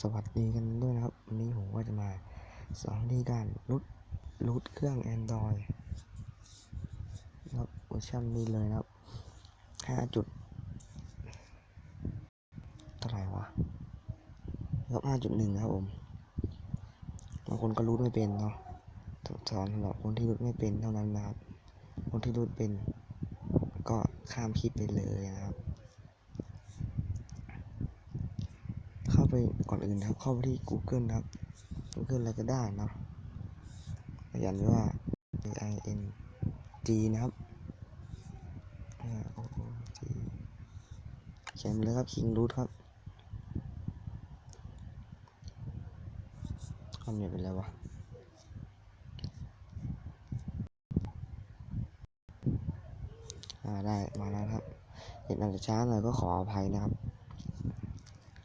สวัสดีกันด้วยนะครับ วันนี้ผมก็จะมาสอนวิธีการรูดรูดเครื่อง Android นะครับเวอร์ชันนี้เลยนะครับ5จุดเท่าไหร่วะครับ5.1นะครับผมบางคนก็รูดไม่เป็นเนาะสอนสำหรับคนที่รูดไม่เป็นเท่านั้นนะครับ คนที่รูดเป็น ก็ข้ามคลิปไปเลยนะครับ เข้าไปก่อนอื่นนะครับเข้าไปที่ Google นะครับ Google อะไรก็ได้นะยันว่า A I N G นะครับ O O G เขียนเลยครับ King Root ครับคำนี้เป็นอะไรวะอ่าได้มาแล้วครับเห็นอาจจะช้าหน่อยก็ขออภัยนะครับ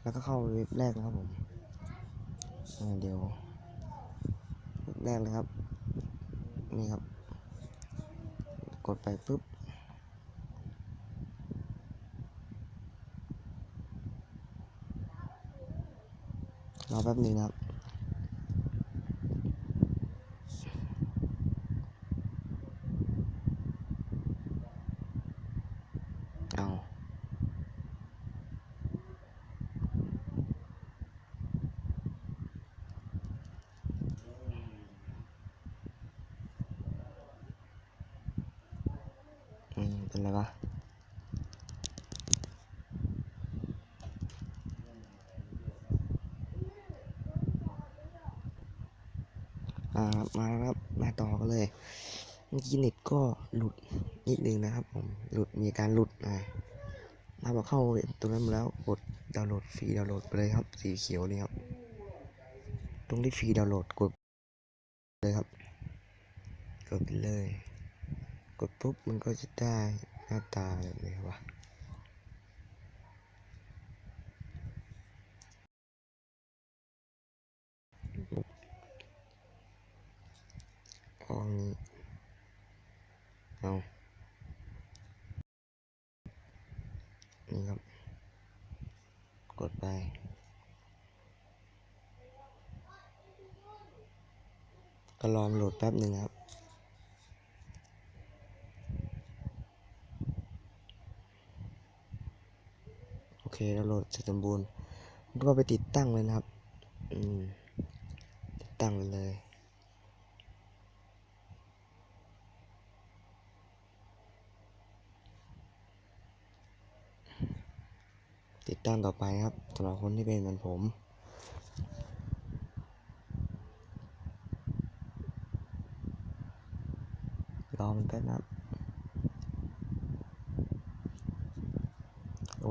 แล้วก็เข้าเว็บแรกนะครับผมเดี๋ยวแรกเลยครับ นี่ครับ กดไปปุ๊บรอแป๊บนึงนะครับ เป็นไรวะอ่ามาครับมาต่อกันเลยเมื่อกี้เน็ตก็หลุดนิดนึงนะครับผมหลุดมีการหลุดอ่าถ้าเราเข้าตรงนั้นมาแล้วกดดาวน์โหลดฟรีดาวน์โหลดไปเลยครับ สีเขียวนี่ครับ ตรงที่ฟรีดาวน์โหลดกดเลยครับกดไปเลย ดปุ๊บมันก็จะได้หน้าตาแบบนี้วะห้องนี้เอานี่ครับ กดไปก็รอมันโหลดแป๊บหนึ่งครับ เคแล้วโหลดเสร็จสมบูรณ์ก็ไปติดตั้งเลยนะครับ อืม ติดตั้งไปเลยติดตั้งต่อไปครับสำหรับคนที่เป็นเหมือนผม รอมันแป๊บนะครับ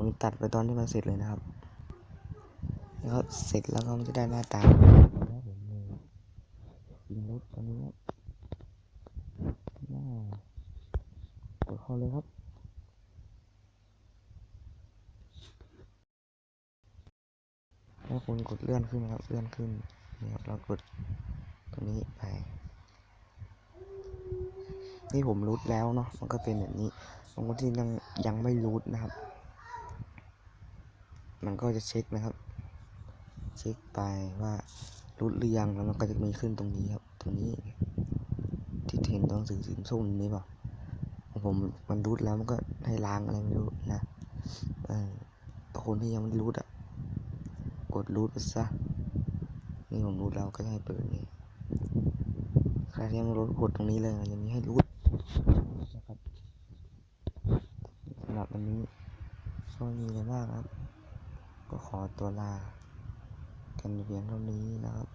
ผมตัดไปตอนที่มันเสร็จเลยนะครับ แล้วก็เสร็จแล้วก็มันจะได้หน้าตาแล้วผมเลยยิงรถตอนนี้ครับน่ากดเข้าเลยครับถ้าคุณกดเลื่อนขึ้นครับ เลื่อนขึ้นนี่ครับเรากดตรงนี้ไปนี่ผมรูทแล้วเนาะมันก็เป็นแบบนี้บางคนที่ยังยังไม่รูทนะครับ มันก็จะเช็คนะครับ เช็คไปว่ารูทหรือยังแล้วมันก็จะมีขึ้นตรงนี้ครับ ตรงนี้ ที่เห็นตรงสีสีส้มนี้เปล่าผมมันรูทแล้วมันก็ให้ล้างอะไรไม่รู้นะเออแต่คนที่ยังไม่รูทอะ กดรูทไปซะ นี่ผมรูทแล้วก็ให้เปิดนี่ใครที่ยังไม่รูทกดตรงนี้เลยมันจะมีให้รูทนะครับสำหรับวันนี้ก็ม่มีอะไรมากครับ ก็ขอตัวลากันเพียงเท่านี้นะครับ